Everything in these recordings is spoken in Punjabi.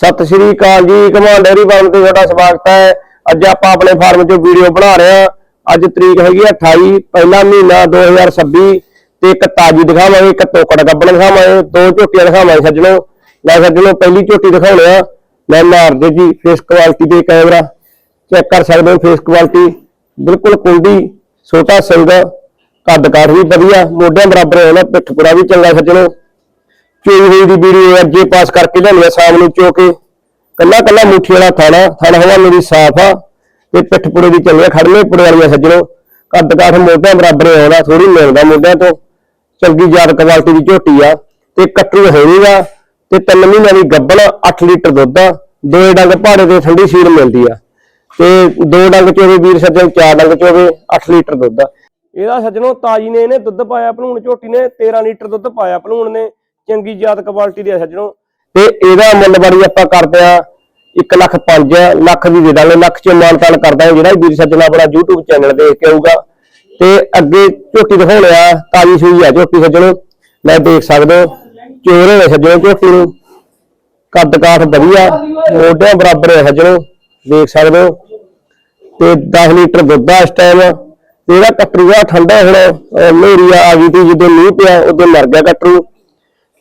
ਸਤਿ ਸ਼੍ਰੀ ਅਕਾਲ ਜੀ, ਕਮਾਂਡ ਡੇਅਰੀ ਫਾਰਮ ਤੇ ਤੁਹਾਡਾ ਸਵਾਗਤ ਹੈ। ਅੱਜ ਆਪਾਂ ਆਪਣੇ ਫਾਰਮ 'ਚੋਂ ਵੀਡੀਓ ਬਣਾ ਰਹੇ ਹਾਂ। ਅੱਜ ਤਰੀਕ ਹੈਗੀ 28 ਪਹਿਲਾ ਮਹੀਨਾ 2026 ਤੇ ਇੱਕ ਤਾਜੀ ਦਿਖਾਵਾਂਗੇ, ਇੱਕ ਤੋਕੜ ਗੱਬਣ ਦਿਖਾਵਾਂਗੇ, ਦੋ ਝੋਟੀਆਂ ਦਿਖਾਵਾਂਗੇ ਸੱਜਣੋ। ਲੈ ਸੱਜਣੋ, ਪਹਿਲੀ ਝੋਟੀ ਦਿਖਾਉਣੇ ਆ। ਲੈ ਮਾਰਦੇ ਜੀ ਫੇਸ ਕੁਆਲਿਟੀ ਦੇ ਕੈਮਰਾ ਚੈੱਕ ਕਰ ਸਕਦੇ ਹੋ ਫੇਸ ਕੁਆਲਿਟੀ ਬਿਲਕੁਲ ਕੁੰਡੀ, ਛੋਟਾ ਸਿੰਘ ਕੱਦ ਕਾਠ ਵੀ ਵਧੀਆ, ਮੋਢਿਆਂ ਬਰਾਬਰ ਹੋਣਾ, ਪਿੱਠ ਪੂਰਾ ਵੀ ਚੰਗਾ ਸੱਜਣੋ। ਚੋਰੀ ਹੋਈ ਦੀ ਵੀਡੀਓ ਅੱਗੇ ਪਾਸ ਕਰਕੇ ਲਿਆਉਣੀ ਸ਼ਾਮ ਨੂੰ ਚੋ ਕੇ। ਕੱਲਾ ਕੱਲਾ ਮੁੱਠੀ ਵਾਲਾ ਥਾਣਾ, ਥਣ ਹਵਾ ਮੇਰੀ ਸਾਫ਼ ਆ। ਤੇ ਪਿੱਠ ਦੀ ਚੱਲਿਆ ਖੜਨੇ ਪੁੜੇ ਵਾਲੀਆਂ ਸੱਜਣੋ। ਕੱਦ ਕਾਠ ਮੋਢਿਆਂ ਬਰਾਬਰ ਹੋਣਾ ਥੋੜੀ ਮਿਲਦਾ ਮੋਢਿਆਂ ਤੋਂ। ਚੰਗੀ ਜਾਤ ਕੁਆਲਿਟੀ ਦੀ ਝੋਟੀ ਆ। ਤੇ ਕੱਟੂ ਹੋਣੀਗਾ ਤੇ 3 ਮਹੀਨਿਆਂ ਦੀ ਗੱਬਣ 8 ਲੀਟਰ ਦੁੱਧ ਆ। ਦੋ ਡੰਗ ਭਾੜੇ ਤੇ ਠੰਡੀ ਸੀਰ ਮਿਲਦੀ ਆ। ਤੇ ਦੋ ਡੰਗ ਚੋਵੇ ਵੀਰ ਸੱਜਣ, ਚਾਰ ਡੰਗ ਚੋਵੇ 8 ਲੀਟਰ ਦੁੱਧ ਆ। ਇਹਦਾ ਸੱਜਣੋ ਤਾਜੀ ਨੇ ਇਹਨੇ ਦੁੱਧ ਪਾਇਆ, ਭਲੂਣ ਝੋਟੀ ਨੇ 13 ਲੀਟਰ ਦੁੱਧ ਪਾਇਆ ਭਲੂਣ ਨੇ। ਚੰਗੀ ਜਾਤ ਕੁਆਲਿਟੀ ਦੇ ਆ ਸੱਜਣੋ। ਤੇ ਇਹਦਾ ਮੁੱਲ ਬੜੀ ਆਪਾਂ ਕਰਦੇ ਆ 1 ਲੱਖ 5 ਲੱਖ ਦੀ ਦੇ ਦਾਂਗੇ, ਲੱਖ ਚ ਮਾਨਤਾਨ ਕਰਦਾ ਜਿਹੜਾ ਵੀਰ ਸੱਜਣਾ ਆਪਣਾ YouTube ਚੈਨਲ ਦੇਖ ਕੇ ਆਊਗਾ। ਤੇ ਅੱਗੇ ਝੋਟੀ ਦਿਖਾਉਣੇ ਆ, ਤਾਜੀ ਸੂਈ ਆ ਝੋਟੀ ਸੱਜਣੋ। ਲੈ ਦੇਖ ਸਕਦੇ ਹੋ, ਚੋਰੇ ਨੇ ਸੱਜਣੋ ਝੋਟੀ ਨੂੰ। ਕੱਦ ਕਾਠ ਵਧੀਆ, ਮੋਢਿਆਂ ਬਰਾਬਰ ਹੈ ਸੱਜਣੋ, ਦੇਖ ਸਕਦੇ ਹੋ। ਤੇ 10 ਲੀਟਰ ਦੁੱਧ ਆ ਇਸ ਟਾਈਮ ਤੇ ਇਹਦਾ ਕਟਰੂਆ ਠੰਡਾ ਹੁਣ, ਅਹ ਆ ਗਈ ਤੀ ਜਦੋਂ ਮੀਂਹ ਪਿਆ, ਉਦੋਂ ਮਰ ਗਿਆ ਕਟਰੂ।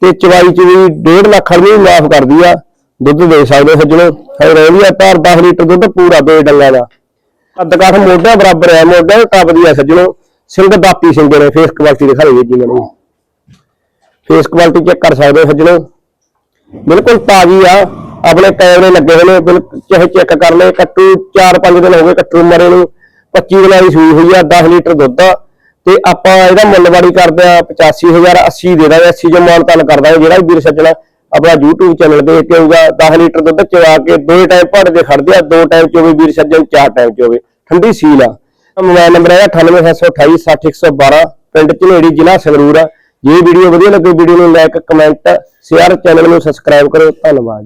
ਤੇ ਚਵਾਈ ਚ ਵੀ 1.5 ਲੱਖ ਰੁਪਏ ਮਾਫ ਕਰਦੀ ਆ, ਦੁੱਧ ਦੇ ਸਕਦੇ ਹੋ ਸੱਜਣੋ। ਹੈ ਰਹਿੰਦੀ ਆ ਧਾਰ 10 ਲੀਟਰ ਦੁੱਧ ਪੂਰਾ ਦੋ ਡੰਗਾਂ ਦਾ। ਕੱਦ ਕਾਠ ਮੋਢਿਆਂ ਬਰਾਬਰ ਹੈ ਮੋਢਿਆਂ ਟੱਪਦੀ ਆ ਸੱਜਣੋ। ਸਿੰਘ ਦਾਪੀ ਸਿੰਘ ਨੇ ਫੇਸ ਕੁਆਲਿਟੀ ਦਿਖਾ ਲਈ ਜੀ ਮੈਨੂੰ। ਫੇਸ ਕੁਆਲਿਟੀ ਚੈੱਕ ਕਰ ਸਕਦੇ ਹੋ ਸੱਜਣੋ। ਬਿਲਕੁਲ ਤਾਜ਼ੀ ਆ, ਆਪਣੇ ਕੈਮਰੇ ਲੱਗੇ ਹੋਏ ਨੇ ਬਿਲਕੁਲ ਚਾਹੇ ਚੈੱਕ ਕਰ ਲੈ ਕੱਟੂ 4-5 ਦਿਨ ਹੋ ਗਏ ਕੱਟੂ ਮਰੇ ਨੂੰ। 25 ਦਿਨਾਂ ਦੀ ਸੂਈ ਹੋਈ ਆ 10 ਲੀਟਰ ਦੁੱਧ ਆ। ਤੇ ਆਪਾਂ ਇਹਦਾ ਮੁੱਲ ਵਾੜੀ ਕਰਦੇ ਆ 85000 80 ਦੇ ਦਾਂਗੇ 80 ਜੋ ਮਾਨ ਤਾਨ ਕਰ ਦਾਂਗੇ ਜਿਹੜਾ ਵੀ ਵੀਰ ਸੱਜਣਾ ਆਪਣਾ YouTube ਚੈਨਲ ਦੇਖ ਕੇ ਆਊਗਾ 10 ਲੀਟਰ ਦੁੱਧ ਚਵਾ ਕੇ ਦੋ ਟਾਈਮ ਭਾੜੇ ਦੇ ਖੜਦੇ ਆ, ਦੋ ਟਾਈਮ ਚੋਵੇ ਵੀਰ ਸੱਜਣ, ਚਾਰ ਟਾਈਮ ਚ ਹੋਵੇ ਠੰਡੀ ਸੀਲ ਆ। ਮੋਬਾਈਲ ਨੰਬਰ ਹੈ 98728 60112 ਪਿੰਡ ਝਨੇੜੀ ਜ਼ਿਲ੍ਹਾ ਸੰਗਰੂਰ ਆ। ਜੇ ਵੀਡੀਓ ਵਧੀਆ ਲੱਗੇ, ਵੀਡੀਓ ਨੂੰ ਲਾਈਕ ਕਮੈਂਟ ਸ਼ੇਅਰ ਚੈਨਲ ਨੂੰ ਸਬਸਕ੍ਰਾਈਬ ਕਰੋ। ਧੰਨਵਾਦ